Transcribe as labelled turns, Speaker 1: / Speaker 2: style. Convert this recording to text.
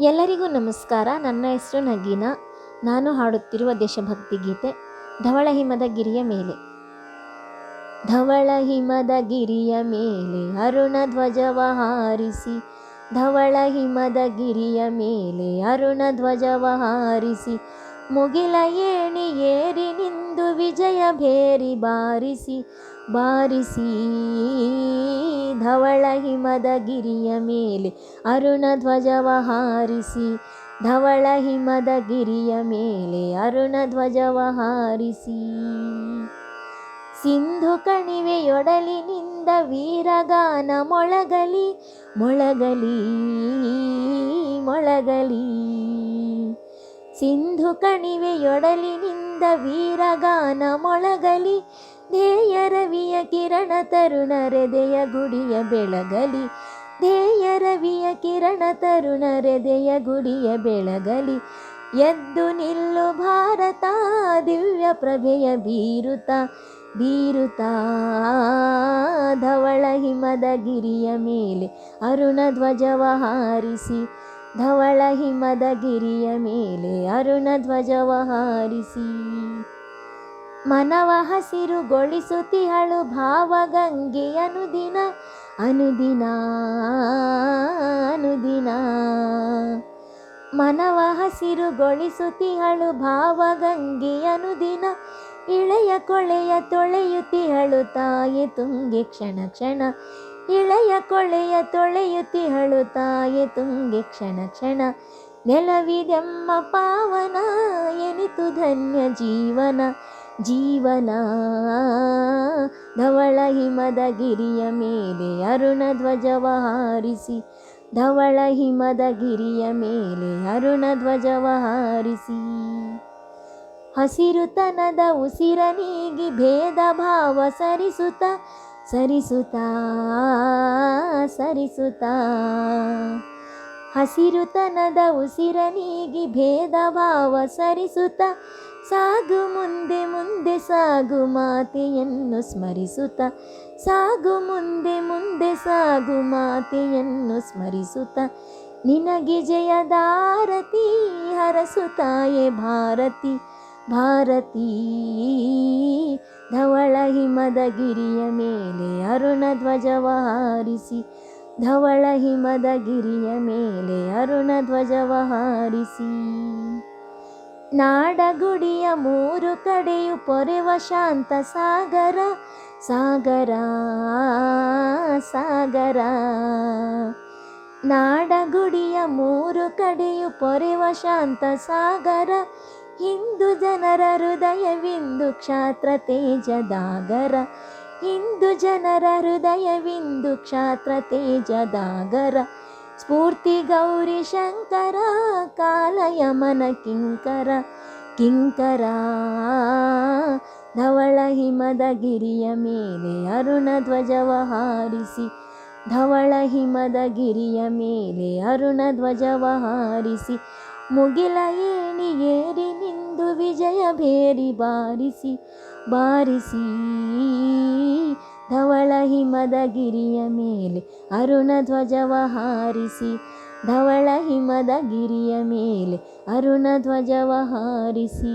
Speaker 1: ಎಲ್ಲರಿಗೂ ನಮಸ್ಕಾರ. ನನ್ನ ಹೆಸರು ನಗೀನಾ. ನಾನು ಹಾಡುತ್ತಿರುವ ದೇಶಭಕ್ತಿ ಗೀತೆ, ಧವಳ ಹಿಮದ ಗಿರಿಯ ಮೇಲೆ. ಧವಳ ಹಿಮದ ಗಿರಿಯ ಮೇಲೆ ಅರುಣ ಧ್ವಜವ ಹಾರಿಸಿ ಧವಳ ಹಿಮದ ಗಿರಿಯ ಮೇಲೆ ಅರುಣ ಧ್ವಜವ ಹಾರಿಸಿ ಮುಗಿಲ ಏಣಿ ಏರಿ ನಿಂದು ವಿಜಯ ಭೇರಿ ಬಾರಿಸಿ ಬಾರಿಸಿ. ಧವಳ ಹಿಮದ ಗಿರಿಯ ಮೇಲೆ ಅರುಣ ಧ್ವಜವ ಹಾರಿಸಿ, ಧವಳ ಹಿಮದ ಗಿರಿಯ ಮೇಲೆ ಅರುಣ ಧ್ವಜವ ಹಾರಿಸಿ. ಸಿಂಧು ಕಣಿವೆಯೊಡಲಿನಿಂದ ವೀರಗಾನ ಮೊಳಗಲಿ ಮೊಳಗಲಿ ಮೊಳಗಲಿ. ಸಿಂಧು ಕಣಿವೆಯೊಡಲಿನಿಂದ ವೀರಗಾನ ಮೊಳಗಲಿ ಧ್ಯೇಯ ರವಿಯ ಕಿರಣ ತರುಣರೆದೆಯ ಗುಡಿಯ ಬೆಳಗಲಿ ಧ್ಯೇಯ ರವಿಯ ಕಿರಣ ತರುಣರೆದೆಯ ಗುಡಿಯ ಬೆಳಗಲಿ, ಎದ್ದು ನಿಲ್ಲು ಭಾರತ, ದಿವ್ಯ ಪ್ರಭೆಯ ಬೀರುತ ಬೀರುತ. ಧವಳ ಹಿಮದ ಗಿರಿಯ ಮೇಲೆ ಅರುಣ ಧ್ವಜವ ಹಾರಿಸಿ ಧವಳ ಹಿಮದ ಗಿರಿಯ ಮೇಲೆ ಅರುಣ ಧ್ವಜವ ಹಾರಿಸಿ. ಮನವ ಹಸಿರುಗೊಳಿಸುತ್ತಿಹಳು ಭಾವಗಂಗೆ ಅನುದಿನ ಅನುದಿನ ಅನುದಿನ. ಮನವ ಹಸಿರುಗೊಳಿಸುತ್ತಿಹಳು ಗಂಗೆಯನು ದಿನ. ಇಳೆಯ ಕೊಳೆಯ ತೊಳೆಯುತ್ತಿಹಳು ತಾಯಿ ತುಂಗೆ ಕ್ಷಣ ಕ್ಷಣ. ಇಳೆಯ ಕೊಳೆಯ ತೊಳೆಯುತ್ತಿಹಳು ತಾಯಿ ತುಂಗೆ ಕ್ಷಣ ಕ್ಷಣ. ನೆಲವಿದೆಮ್ಮ ಪಾವನ, ಎನಿತು ಧನ್ಯ ಜೀವನ. ಜೀವನ, ಧವಳ ಹಿಮದ ಗಿರಿಯ ಮೇಲೆ ಅರುಣ ಧ್ವಜವ ಹಾರಿಸಿ. ಧವಳ ಹಿಮದ ಗಿರಿಯ ಮೇಲೆ ಅರುಣ ಧ್ವಜವ ಹಾರಿಸಿ ಹಸಿರುತನದ ಉಸಿರ ನೀಗಿ ಭೇದ ಭಾವ ಸರಿಸುತ್ತ ಸರಿಸುತ್ತ ಸರಿಸುತ್ತ. ಹಸಿರುತನದ ಉಸಿರ ನೀಗಿ ಭೇದ ಭಾವ ಸರಿಸುತ್ತ ಸಾಗು ಮುಂದೆ ಮುಂದೆ ಸಾಗು ಮಾತೆಯನ್ನು ಸ್ಮರಿಸುತ್ತ. ಸಾಗು ಮುಂದೆ ಮುಂದೆ ಸಾಗು ಮಾತೆಯನ್ನು ಸ್ಮರಿಸುತ್ತ. ನಿನಗೆ ಜಯದಾರತಿ ಹರಸುತ್ತಾಯೆ ಭಾರತಿ, ಭಾರತೀ. ಧವಳ ಹಿಮದ ಗಿರಿಯ ಮೇಲೆ ಅರುಣ ಧ್ವಜವ ಹಾರಿಸಿ ಧವಳ ಹಿಮದ ಗಿರಿಯ ಮೇಲೆ ಅರುಣ ಧ್ವಜವ ಹಾರಿಸಿ ನಾಡಗುಡಿಯ ಮೂರು ಕಡೆಯು ಪೊರೆವ ಶಾಂತ ಸಾಗರ. ಸಾಗರ ಸಾಗರ. ನಾಡಗುಡಿಯ ಮೂರು ಕಡೆಯು ಪೊರೆವ ಶಾಂತ ಸಾಗರ. ಹಿಂದೂ ಜನರ ಹೃದಯವಿಂದು ಕ್ಷಾತ್ರ ತೇಜದಾಗರ. ಹಿಂದೂ ಜನರ ಹೃದಯವಿಂದು ಕ್ಷಾತ್ರ ತೇಜದಾಗರ. ಸ್ಫೂರ್ತಿ ಗೌರಿ ಶಂಕರ ಕಾಲಯಮನ ಕಿಂಕರ. ಕಿಂಕರ, ಧವಳ ಹಿಮದ ಗಿರಿಯ ಮೇಲೆ ಅರುಣ ಧ್ವಜವ ಹಾರಿಸಿ ಧವಳ ಹಿಮದ ಗಿರಿಯ ಮೇಲೆ ಅರುಣ ಧ್ವಜವ ಹಾರಿಸಿ ಮುಗಿಲ ಏಣಿ ಏರಿ ನಿಂದು ವಿಜಯ ಭೇರಿ ಬಾರಿಸಿ ಬಾರಿಸಿ. ಧವಳ ಹಿಮದ ಗಿರಿಯ ಮೇಲೆ ಅರುಣ ಧ್ವಜವ ಹಾರಿಸಿ, ಧವಳ ಹಿಮದ ಗಿರಿಯ ಮೇಲೆ ಅರುಣ ಧ್ವಜವ ಹಾರಿಸಿ.